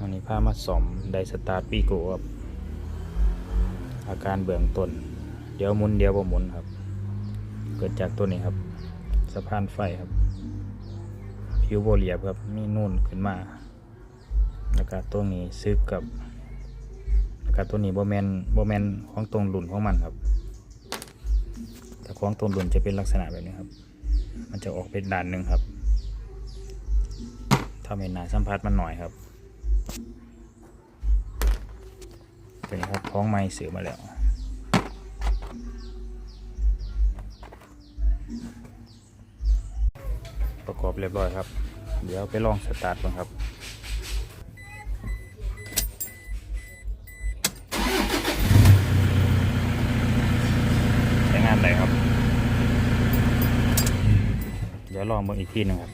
วันนี้พามาสอมไดสตาร์ทปีโกครับ อาการเบื้องต้น เดี๋ยวมุนเดี๋ยวบ่หมุนครับ เกิดจากตัวนี้ครับ สะพานไฟครับ ผิวโบเรียบครับมีนุ่นขึ้นมา แล้วก็ตัวนี้ซึกกับ แล้วก็ตัวนี้โบแมนโบแมนของตรงรุ่นของมันครับ แต่ของตรงรุ่นจะเป็นลักษณะแบบนี้ครับ มันจะออกเป็นด่านหนึ่งครับทำให้หนาสัมผัสมันหน่อยครับ เป็นครับท้องไม้เสือมาแล้วประกอบเรียบร้อยครับ เดี๋ยวไปลองสตาร์ทก่อนครับใช้งานได้ครับ เดี๋ยวลองเบิ่งอีกทีหนึงครับ